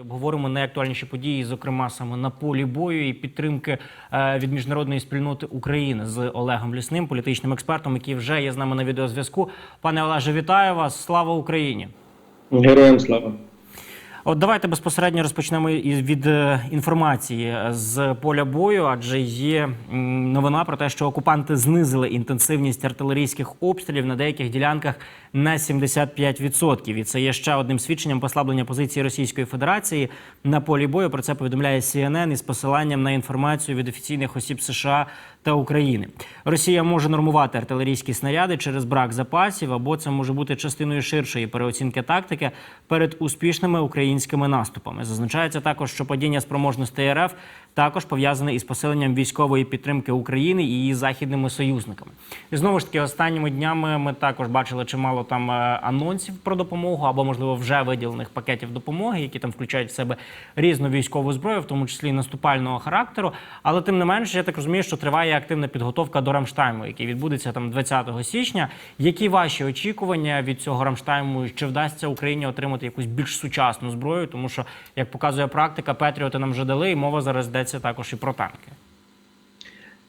Обговоримо найактуальніші події, зокрема саме на полі бою і підтримки е, від міжнародної спільноти України з Олегом Лісним, політичним експертом, який вже є з нами на відеозв'язку. Пане Олеже, вітаю вас! Слава Україні! Героям слава. От давайте безпосередньо розпочнемо від е, інформації з поля бою, адже є новина про те, що окупанти знизили інтенсивність артилерійських обстрілів на деяких ділянках на 75%. І це є ще одним свідченням послаблення позиції Російської Федерації на полі бою. Про це повідомляє CNN із посиланням на інформацію від офіційних осіб США та України. Росія може нормувати артилерійські снаряди через брак запасів, або це може бути частиною ширшої переоцінки тактики перед успішними українськими наступами. Зазначається також, що падіння спроможностей РФ також пов'язане із посиленням військової підтримки України і її західними союзниками. І знову ж таки, останніми днями ми також бачили чимало там е, анонсів про допомогу або, можливо, вже виділених пакетів допомоги, які там включають в себе різну військову зброю, в тому числі наступального характеру. Але тим не менше, я так розумію, що триває активна підготовка до Рамштайму, який відбудеться там 20 січня. Які ваші очікування від цього Рамштайму? Чи вдасться Україні отримати якусь більш сучасну зброю? Тому що, як показує практика, Петріоти нам вже дали, і мова зараз йдеться також і про танки.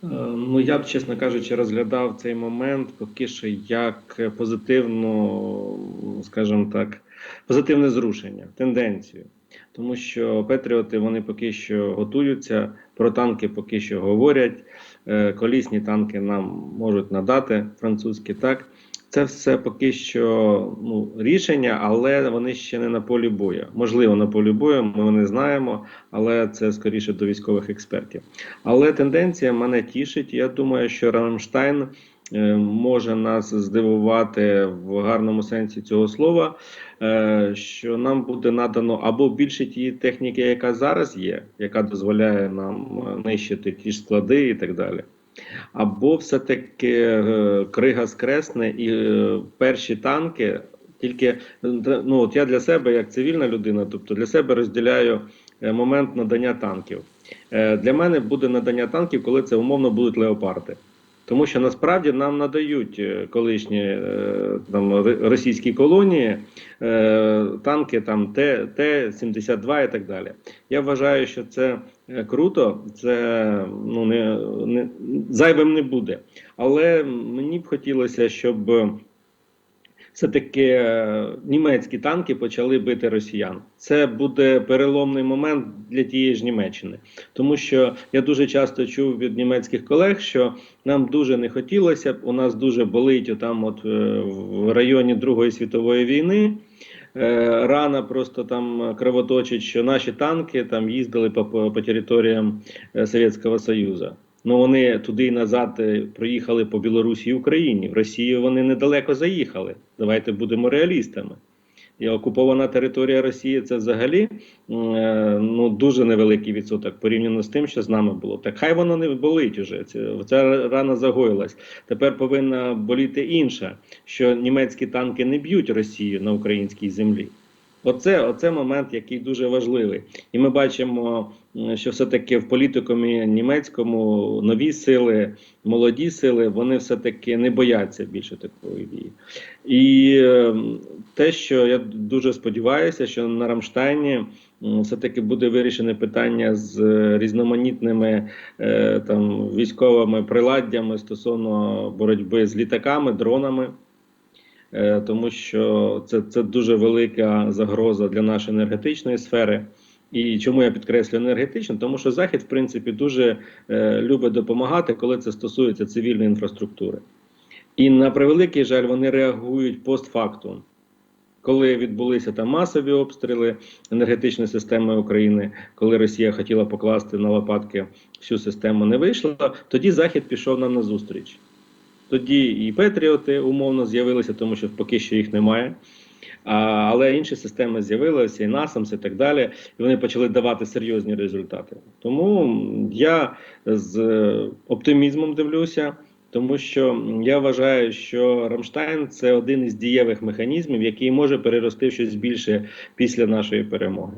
Е, Ну я б, чесно кажучи, розглядав цей момент поки що як позитивну, скажімо так, позитивне зрушення, тенденцію. Тому що Петріоти вони поки що готуються, про танки поки що говорять. Е, Колісні танки нам можуть надати французькі. Так, це все поки що ну, рішення, але вони ще не на полі бою. Можливо, на полі бою ми не знаємо, але це скоріше до військових експертів. Але тенденція мене тішить. Я думаю, що Рамштайн може нас здивувати в гарному сенсі цього слова, е, що нам буде надано або більше тієї техніки, яка зараз є, яка дозволяє нам е, нищити ті ж склади і так далі. Або все-таки е, крига скресне і е, перші танки. Тільки е, ну от я для себе, як цивільна людина, тобто для себе розділяю е, момент надання танків. Е, Для мене буде надання танків, коли це умовно будуть леопарди. Тому що насправді нам надають е, колишні е, там російські колонії е, танки там Т, Т-72 і так далі. Я вважаю, що це круто, це ну не, не зайвим не буде. Але мені б хотілося, щоб е, все-таки е, німецькі танки почали бити росіян. Це буде переломний момент для тієї ж Німеччини, тому що я дуже часто чув від німецьких колег, що нам дуже не хотілося б. У нас дуже болить отам, от е, в районі Другої світової війни. Е, Рана просто там кровоточить, що наші танки там їздили по, по, по територіям Совєтського Союзу. Ну вони туди і назад е, проїхали по Білорусі і Україні. В Росію вони недалеко заїхали. Давайте будемо реалістами. І окупована територія Росії це взагалі е, ну дуже невеликий відсоток порівняно з тим, що з нами було. Так хай воно не болить уже. Ця рана загоїлась. Тепер повинна боліти інша, що німецькі танки не б'ють Росію на українській землі. Оце, оце момент, який дуже важливий. І ми бачимо, що все-таки в політикумі німецькому нові сили, молоді сили, вони все-таки не бояться більше такої дії. І е, те, що я дуже сподіваюся, що на Рамштайні все-таки буде вирішене питання з е, різноманітними е, там військовими приладдями стосовно боротьби з літаками, дронами. Тому що це, це дуже велика загроза для нашої енергетичної сфери. І чому я підкреслюю енергетично? Тому що Захід, в принципі, дуже е, любить допомагати, коли це стосується цивільної інфраструктури. І на превеликий жаль, вони реагують постфактум. Коли відбулися там масові обстріли енергетичної системи України, коли Росія хотіла покласти на лопатки всю систему, не вийшло, тоді Захід пішов нам на зустріч. Тоді і Петріоти умовно з'явилися, тому що поки що їх немає. Але інші системи з'явилися, і НАСАМС, і так далі, і вони почали давати серйозні результати. Тому я з оптимізмом дивлюся, тому що я вважаю, що Рамштайн це один із дієвих механізмів, який може перерости в щось більше після нашої перемоги.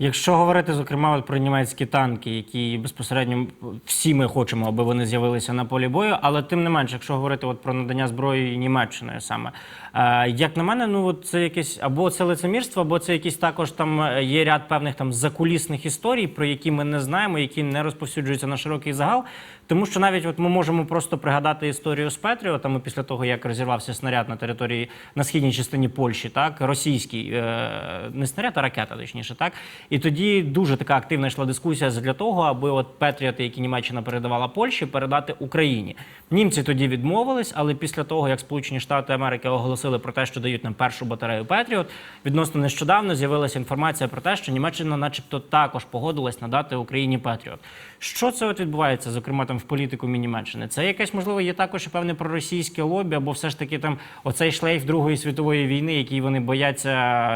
Якщо говорити зокрема от про німецькі танки, які безпосередньо всі ми хочемо, аби вони з'явилися на полі бою, але тим не менше, якщо говорити от про надання зброї Німеччиною саме, е, як на мене, ну от це якесь або це лицемірство, або це якісь також там е, є ряд певних там закулісних історій, про які ми не знаємо, які не розповсюджуються на широкий загал. Тому що навіть от ми можемо просто пригадати історію з Петріотами після того, як розірвався снаряд на території на східній частині Польщі, так російський е, не снаряд, а ракета, точніше, так. І тоді дуже така активна йшла дискусія для того, аби от Петріоти, які Німеччина передавала Польщі, передати Україні. Німці тоді відмовились, але після того, як Сполучені Штати Америки оголосили про те, що дають нам першу батарею Петріот, відносно нещодавно з'явилася інформація про те, що Німеччина, начебто, також погодилась надати Україні Петріот. Що це от відбувається, зокрема там в політикумі Німеччини? Це якесь можливо є також і певне проросійське лобі, або все ж таки там оцей шлейф Другої світової війни, який вони бояться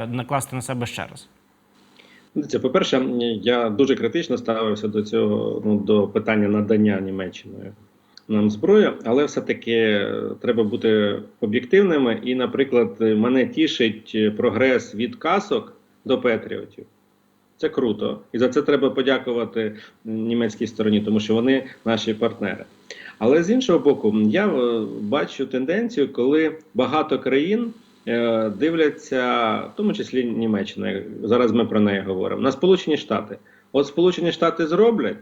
накласти на себе ще раз. Це по-перше, я дуже критично ставився до цього ну, до питання надання Німеччиною нам зброї, але все-таки треба бути об'єктивними. І, наприклад, мене тішить прогрес від касок до Петріотів. Це круто, і за це треба подякувати німецькій стороні, тому що вони наші партнери. Але з іншого боку, я е, бачу тенденцію, коли багато країн дивляться, в тому числі Німеччина, зараз ми про неї говоримо, на Сполучені Штати. От Сполучені Штати зроблять,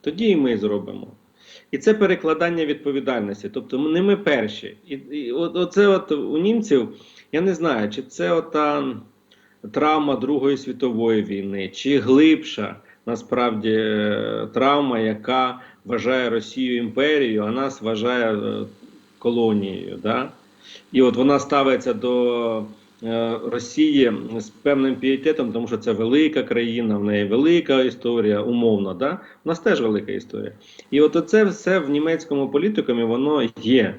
тоді і ми зробимо. І це перекладання відповідальності. Тобто не ми перші. І, і оце от у німців, я не знаю, чи це ота травма Другої світової війни, чи глибша насправді е, травма, яка вважає Росію імперією, а нас вважає е, колонією. Да? І от вона ставиться до е, Росії з певним пієтетом, тому що це велика країна, в неї велика історія, умовно. Да? У нас теж велика історія. І от оце все в німецькому політикумі воно є.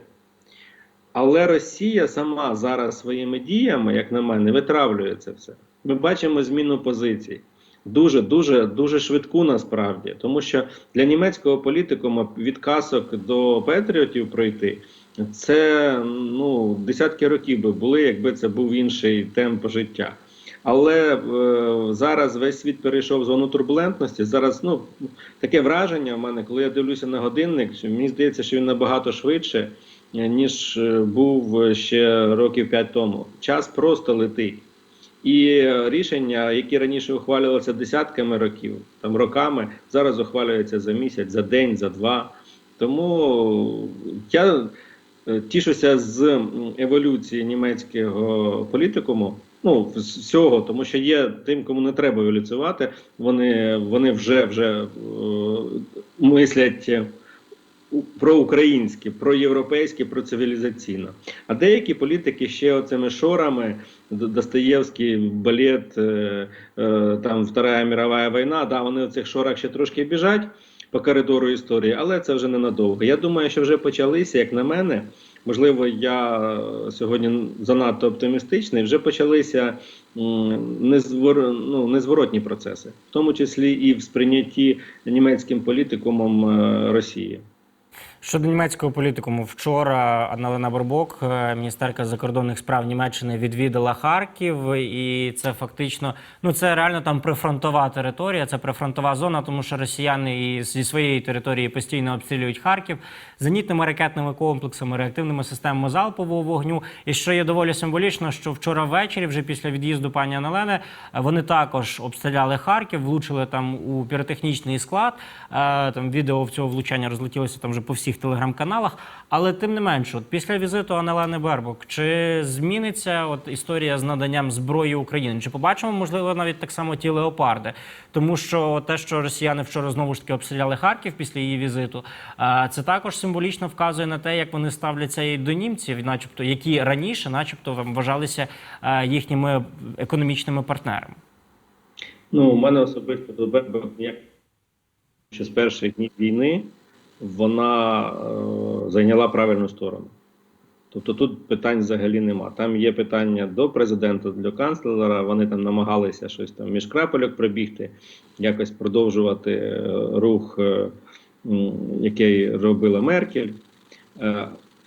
Але Росія сама зараз своїми діями, як на мене, витравлює це все. Ми бачимо зміну позицій. Дуже, дуже, дуже швидку насправді. Тому що для німецького політикуму від касок до патріотів пройти це ну, десятки років би були, якби це був інший темп життя. Але е, зараз весь світ перейшов в зону турбулентності. Зараз ну, таке враження в мене, коли я дивлюся на годинник, мені здається, що він набагато швидше, е, ніж е, був ще років п'ять тому. Час просто летить. І е, рішення, які раніше ухвалювалися десятками років, там роками, зараз ухвалюються за місяць, за день, за два. Тому я тішуся з еволюції німецького політикуму. Ну, всього, тому що є тим, кому не треба еволюціювати, вони, вони вже вже е, мислять е, у- проукраїнське, проєвропейське, процивілізаційно. А деякі політики ще оцими шорами, Достоєвський балет, е, е, там Вторая мірова війна, да, вони в цих шорах ще трошки біжать по коридору історії, але це вже ненадовго. Я думаю, що вже почалися, як на мене. Можливо, я е, сьогодні занадто оптимістичний. Вже почалися незвор, ну, незворотні процеси, в тому числі і в сприйнятті німецьким політикумом е, Росії. Щодо німецького політикуму, вчора Анналена Борбок, е, міністерка закордонних справ Німеччини, відвідала Харків, і це фактично ну це реально там прифронтова територія, це прифронтова зона, тому що росіяни і зі своєї території постійно обстрілюють Харків зенітними ракетними комплексами, реактивними системами залпового вогню. І що є доволі символічно, що вчора ввечері, вже після від'їзду пані Аналени, е, вони також обстріляли Харків, влучили там у піротехнічний склад. Е, Там відео в цього влучання розлетілося там вже по всіх телеграм-каналах. Але тим не менше, от після візиту Анелени Бербок, чи зміниться от історія з наданням зброї Україні? Чи побачимо, можливо, навіть так само ті леопарди? Тому що те, що росіяни вчора знову ж таки обстріляли Харків після її візиту, це також символічно вказує на те, як вони ставляться і до німців, начебто, які раніше, начебто, вважалися їхніми економічними партнерами. Ну, у мене особисто до Бербак ніяк ще з перших днів війни вона е, зайняла правильну сторону. Тобто тут питань взагалі нема. Там є питання до президента, до канцлера. Вони там намагалися щось там між крапельок пробігти, якось продовжувати е, рух, е, який робила Меркель.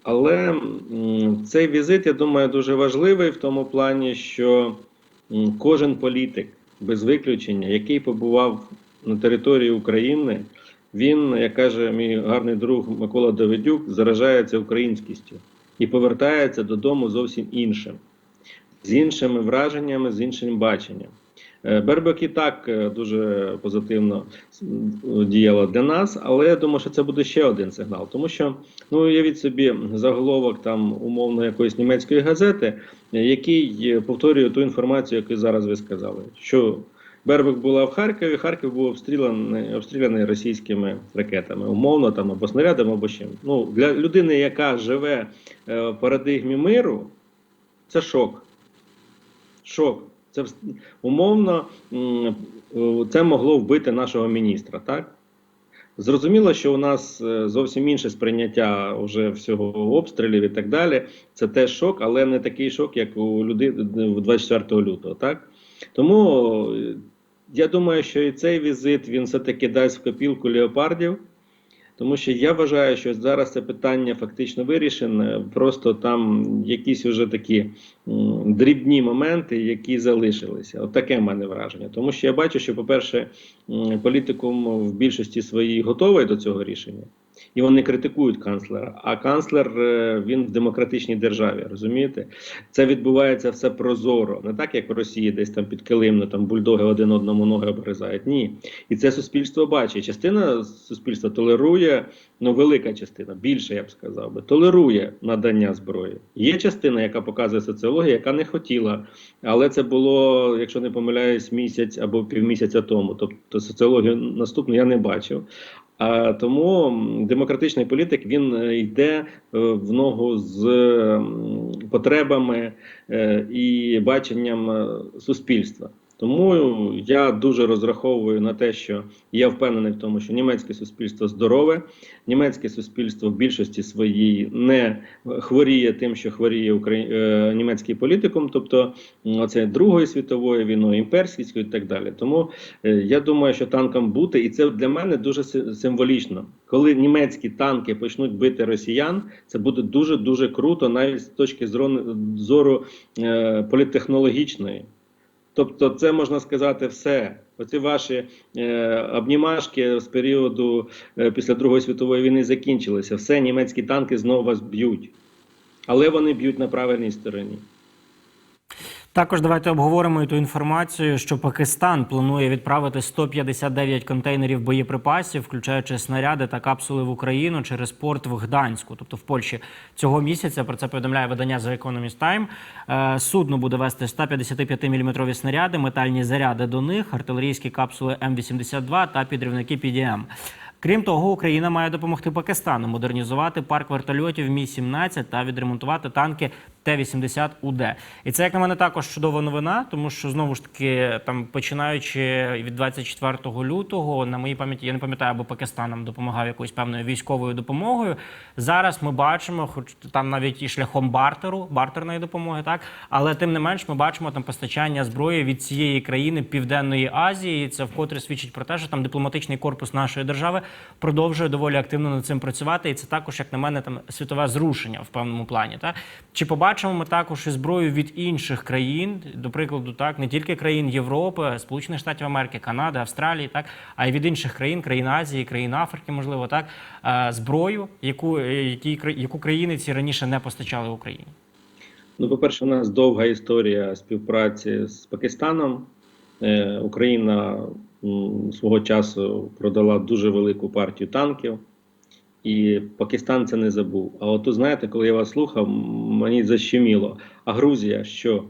Але цей візит, я думаю, дуже важливий в тому плані, що кожен політик без виключення, який побував на території України, він, як каже мій гарний друг Микола Давидюк, заражається українськістю і повертається додому зовсім іншим, з іншими враженнями, з іншим баченням. Е, Бербек і так е, дуже позитивно діяла для нас, але я думаю, що це буде ще один сигнал, тому що ну уявіть собі заголовок там умовно якоїсь німецької газети, який е, повторює ту інформацію, яку зараз ви сказали. Що Бербек була в Харкові, Харків був обстріляний, обстріляний російськими ракетами, умовно там або снарядами, або чим. Ну для людини, яка живе е, в парадигмі миру, це шок. Шок. Це умовно е, це могло вбити нашого міністра, так? Зрозуміло, що у нас е, зовсім інше сприйняття вже всього обстрілів і так далі. Це теж шок, але не такий шок, як у людей 24 лютого. Так? Тому я думаю, що і цей візит він все-таки дасть в копілку леопардів. Тому що я вважаю, що зараз це питання фактично вирішене. Просто там якісь вже такі дрібні моменти, які залишилися. От таке в мене враження. Тому що я бачу, що, по-перше, політикум в більшості своїй готовий до цього рішення, і вони критикують канцлера. А канцлер е, він в демократичній державі, розумієте? Це відбувається все прозоро, не так як в Росії, десь там підкилимно, там бульдоги один одному ноги обгризають. Ні. І це суспільство бачить. Частина суспільства толерує, ну велика частина, більше я б сказав би, толерує надання зброї. Є частина, яка показує соціологія, яка не хотіла, але це було, якщо не помиляюсь, місяць або півмісяця тому. Тобто соціологію наступну я не бачив. А тому демократичний політик він е, йде е, в ногу з потребами е, і баченням суспільства. Тому я дуже розраховую на те, що я впевнений в тому, що німецьке суспільство здорове, німецьке суспільство в більшості своїй не хворіє тим, що хворіє Украї... е, німецький політикум, тобто м, оце Другою світовою війною, імперськістю і так далі. Тому е, я думаю, що танкам бути, і це для мене дуже символічно. Коли німецькі танки почнуть бити росіян, це буде дуже дуже круто, навіть з точки зору, зору е, політтехнологічної. Тобто, це можна сказати все. Оці ваші е, обнімашки з періоду е, після Другої світової війни закінчилися. Все, німецькі танки знову вас б'ють. Але вони б'ють на правильній стороні. Також давайте обговоримо і ту інформацію, що Пакистан планує відправити 159 контейнерів боєприпасів, включаючи снаряди та капсули в Україну через порт в Гданську, тобто в Польщі цього місяця. Про це повідомляє видання The Economist Time. Е, Судно буде вести 155-мм снаряди, метальні заряди до них, артилерійські капсули М82 та підривники PDM. Крім того, Україна має допомогти Пакистану модернізувати парк вертольотів Мі 17 та відремонтувати танки Т-80 УД. І це, як на мене, також чудова новина, тому що знову ж таки, там починаючи від 24 лютого, на моїй пам'яті я не пам'ятаю, або Пакистан нам допомагав якоюсь певною військовою допомогою. Зараз ми бачимо, хоч там навіть і шляхом бартеру, бартерної допомоги, так але тим не менш ми бачимо там постачання зброї від цієї країни Південної Азії. І це вкотре свідчить про те, що там дипломатичний корпус нашої держави продовжує доволі активно над цим працювати. І це також, як на мене, там світове зрушення в певному плані. Так? Чи побачимо ми також і зброю від інших країн, до прикладу, так не тільки країн Європи, Сполучених Штатів Америки, Канади, Австралії, так а й від інших країн, країн Азії, країн Африки, можливо, так е, зброю, яку, е, які, яку країни ці раніше не постачали Україні. Ну, по-перше, у нас довга історія співпраці з Пакистаном. Е, Україна свого часу продала дуже велику партію танків, і Пакистан це не забув. А от знаєте, коли я вас слухав, мені защеміло. А Грузія що?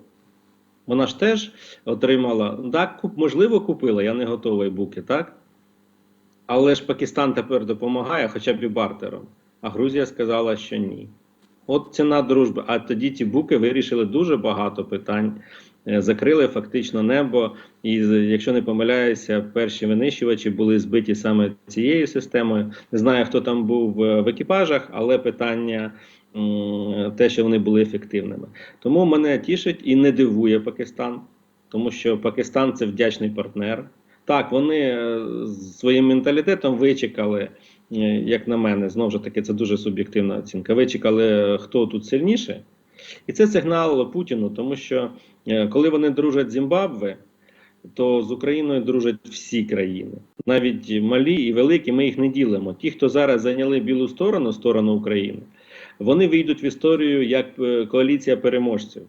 Вона ж теж отримала. Так, можливо, купила, я не готовий буки, так? Але ж Пакистан тепер допомагає, хоча б і бартером. А Грузія сказала, що ні. От ціна дружби. А тоді ті буки вирішили дуже багато питань, закрили фактично небо. І якщо не помиляюся, перші винищувачі були збиті саме цією системою. Не знаю, хто там був е, в екіпажах, але питання те, що вони були ефективними. Тому мене тішить і не дивує Пакистан, тому що Пакистан це вдячний партнер. Так, вони е, своїм менталітетом вичекали, е, як на мене, знову ж таки, це дуже суб'єктивна оцінка. Вичекали, е, хто тут сильніше. І це сигнал Путіну, тому що е, коли вони дружать Зімбабве, то з Україною дружать всі країни, навіть малі і великі. Ми їх не ділимо. Ті, хто зараз зайняли білу сторону, сторону України, вони вийдуть в історію як е, коаліція переможців.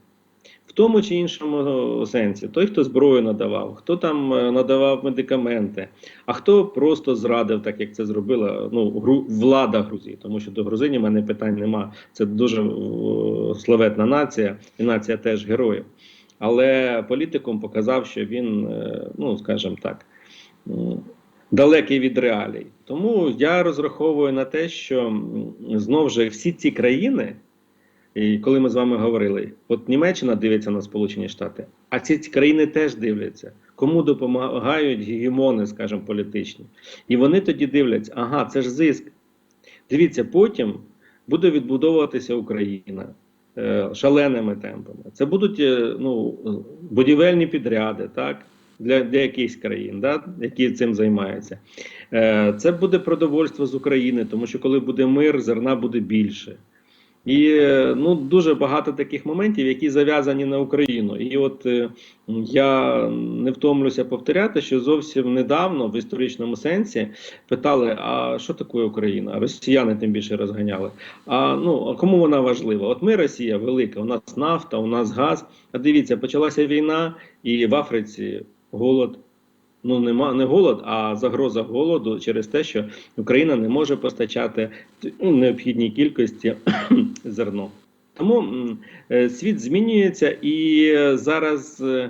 В тому чи іншому сенсі, той, хто зброю надавав, хто там е, надавав медикаменти, а хто просто зрадив, так як це зробила ну, гру, влада Грузії, тому що до грузинів мене питань нема. Це дуже о, славетна нація, і нація теж героїв. Але політикум показав, що він, е, ну скажімо так, далекий від реалій. Тому я розраховую на те, що м, знов же всі ці країни. І коли ми з вами говорили, от Німеччина дивиться на Сполучені Штати, а ці країни теж дивляться, кому допомагають гегемони, скажімо, політичні. І вони тоді дивляться, ага, це ж зиск. Дивіться, потім буде відбудовуватися Україна е, шаленими темпами. Це будуть е, ну, будівельні підряди, так? Для, для якихось країн, да, які цим займаються. Е, це буде продовольство з України, тому що коли буде мир, зерна буде більше. І е, ну дуже багато таких моментів, які зав'язані на Україну. І от е, я не втомлюся повторяти, що зовсім недавно в історичному сенсі питали: а що таке Україна? Росіяни тим більше розганяли. А ну а кому вона важлива? От ми Росія велика, у нас нафта, у нас газ. А дивіться, почалася війна, і в Африці голод. Ну, нема не голод, а загроза голоду через те, що Україна не може постачати ну, необхідній кількості зерно. Тому е, світ змінюється, і е, зараз е,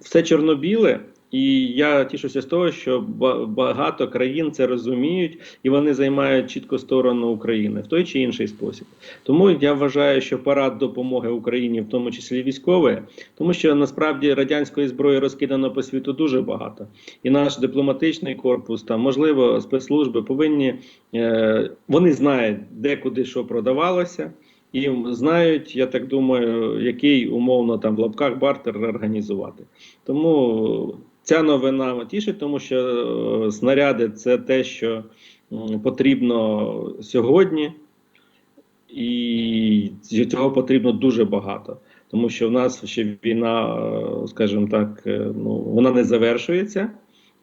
все чорно-біле. І я тішуся з того, що ба- багато країн це розуміють, і вони займають чітко сторону України в той чи інший спосіб. Тому я вважаю, що парад допомоги Україні, в тому числі військової, тому що насправді радянської зброї розкидано по світу дуже багато, і наш дипломатичний корпус, там можливо, спецслужби повинні е, вони знають, де куди що продавалося. І знають, я так думаю, який умовно там в лапках бартер організувати. Тому ця новина тішить, тому що е, снаряди це те, що потрібно сьогодні, і цього потрібно дуже багато. Тому що в нас ще війна, е, скажімо так, е, ну вона не завершується,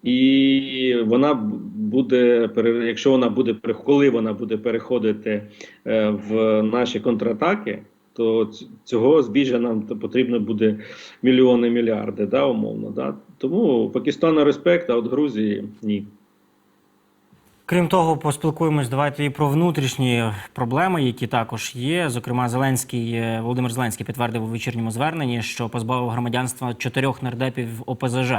і вона буде якщо вона буде коли вона буде переходити в наші контратаки, то цього збіжжя нам потрібно буде мільйони, мільярди, да, умовно. Да? Тому Пакистану респект, а от Грузії ні. Крім того, поспілкуємось давайте і про внутрішні проблеми, які також є. Зокрема, Зеленський е, Володимир Зеленський підтвердив у вечірньому зверненні, що позбавив громадянства чотирьох нардепів ОПЗЖ.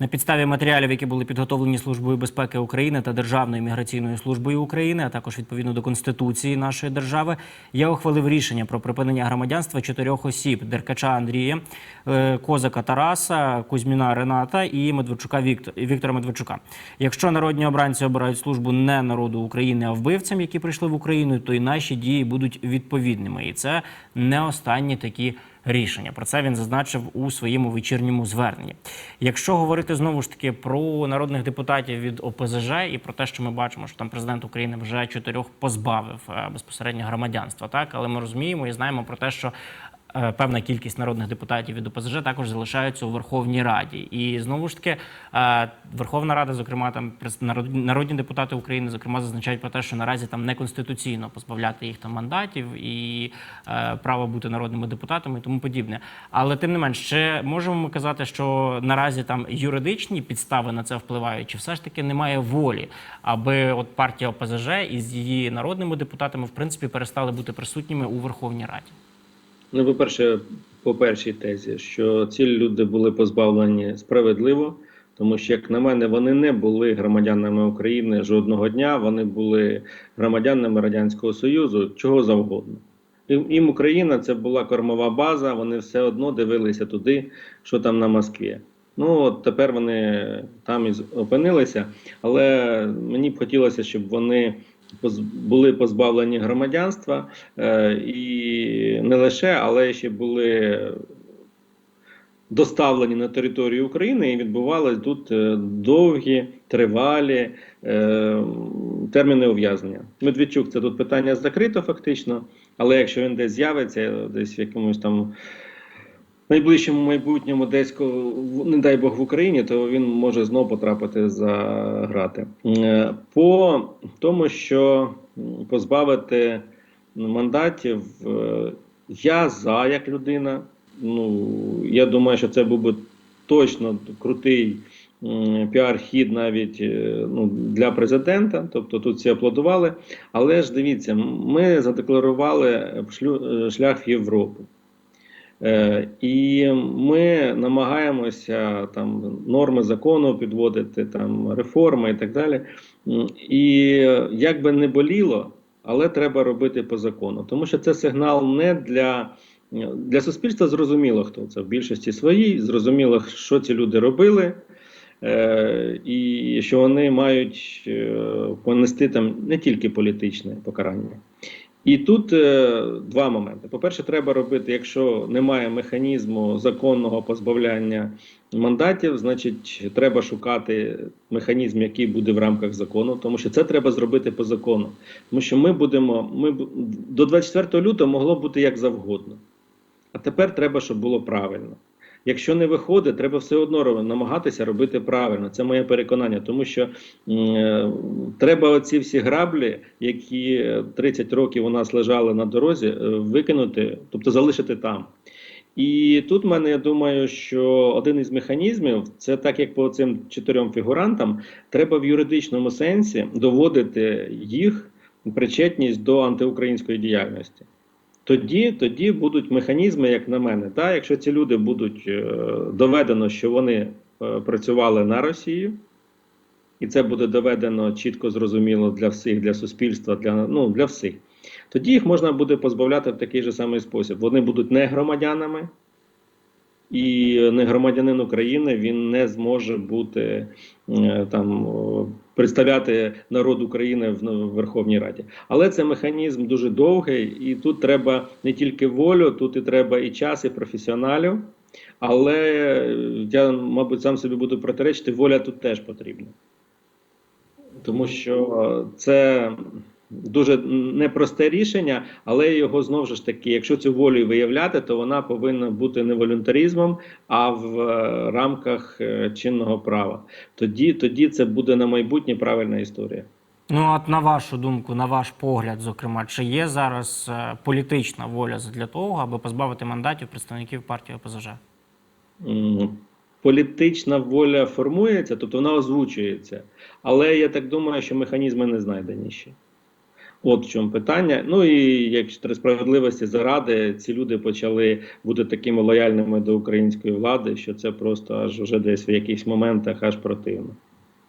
На підставі матеріалів, які були підготовлені Службою безпеки України та Державною міграційною службою України, а також відповідно до конституції нашої держави, я ухвалив рішення про припинення громадянства чотирьох осіб: Деркача Андрія, е, Козака Тараса, Кузьміна Рената і Медведчука Віктор Віктора Медведчука. Якщо народні обранці обирають службу не народу України, а вбивцям, які прийшли в Україну, то і наші дії будуть відповідними. І це не останні такі рішення. Про це він зазначив у своєму вечірньому зверненні. Якщо говорити знову ж таки про народних депутатів від ОПЗЖ і про те, що ми бачимо, що там президент України вже чотирьох позбавив е, безпосередньо громадянства, так але ми розуміємо і знаємо про те, що певна кількість народних депутатів від ОПЗЖ також залишаються у Верховній Раді. І знову ж таки, е, Верховна Рада, зокрема, там народні депутати України, зокрема, зазначають про те, що наразі там неконституційно позбавляти їх там мандатів і е, права бути народними депутатами і тому подібне. Але тим не менш, ще можемо ми казати, що наразі там юридичні підстави на це впливають, чи все ж таки немає волі, аби от партія ОПЗЖ із її народними депутатами в принципі перестали бути присутніми у Верховній Раді. Ну, по-перше, по першій тезі, що ці люди були позбавлені справедливо, тому що, як на мене, вони не були громадянами України жодного дня. Вони були громадянами Радянського Союзу, чого завгодно. Їм Україна це була кормова база, вони все одно дивилися туди, що там на Москві. Ну от тепер вони там і опинилися, але мені б хотілося, щоб вони були позбавлені громадянства е, і не лише, але ще були доставлені на територію України і відбувались тут е, довгі, тривалі е, терміни ув'язнення. Медведчук це тут питання закрито фактично, але якщо він десь з'явиться, десь в якомусь там найближчому майбутньому десь, не дай Бог в Україні, то він може знову потрапити за грати. Е, По тому, що позбавити мандатів, е, я за як людина. Ну, я думаю, що це був би точно крутий піар-хід навіть е, ну, для президента. Тобто тут всі аплодували. Але ж дивіться, ми задекларували шлях в Європу. Е, І ми намагаємося там норми закону підводити, там реформи і так далі. І як би не боліло, але треба робити по закону, тому що це сигнал не для. Для суспільства зрозуміло, хто це в більшості своїй, зрозуміло, що ці люди робили, е, і що вони мають е, понести там не тільки політичне покарання. І тут е, два моменти. По-перше, треба робити, якщо немає механізму законного позбавляння мандатів, значить треба шукати механізм, який буде в рамках закону, тому що це треба зробити по закону. Тому що ми будемо, ми до 24 лютого могло бути як завгодно. А тепер треба, щоб було правильно. Якщо не виходить, треба все одно намагатися робити правильно. Це моє переконання, тому що е, треба оці всі граблі, які е, 30 років у нас лежали на дорозі, е, викинути, тобто залишити там. І тут в мене я думаю, що один із механізмів це так, як по цим чотирьом фігурантам, треба в юридичному сенсі доводити їх причетність до антиукраїнської діяльності. Тоді, тоді будуть механізми, як на мене. Та, якщо ці люди будуть е, доведено, що вони е, працювали на Росію, і це буде доведено чітко зрозуміло для всіх, для суспільства, для, ну, для всіх, тоді їх можна буде позбавляти в такий же самий спосіб. Вони будуть не громадянами, і не громадянин України він не зможе бути е, там представляти народ України в Верховній Раді. Але це механізм дуже довгий, і тут треба не тільки волю, тут і треба і час, і професіоналів. Але е, я, мабуть, сам собі буду протиречити, воля тут теж потрібна. Тому що це дуже непросте рішення, але його знову ж таки, якщо цю волю виявляти, то вона повинна бути не волюнтаризмом, а в е, рамках е, чинного права. Тоді, тоді це буде на майбутнє правильна історія. Ну, от на вашу думку, на ваш погляд, зокрема, чи є зараз е, політична воля для того, аби позбавити мандатів представників партії ОПЗЖ? Політична воля формується, тобто вона озвучується. Але я так думаю, що механізми не знайдені ще. От в чому питання. Ну і три справедливості заради, ці люди почали бути такими лояльними до української влади, що це просто аж уже десь в якихось моментах аж противно.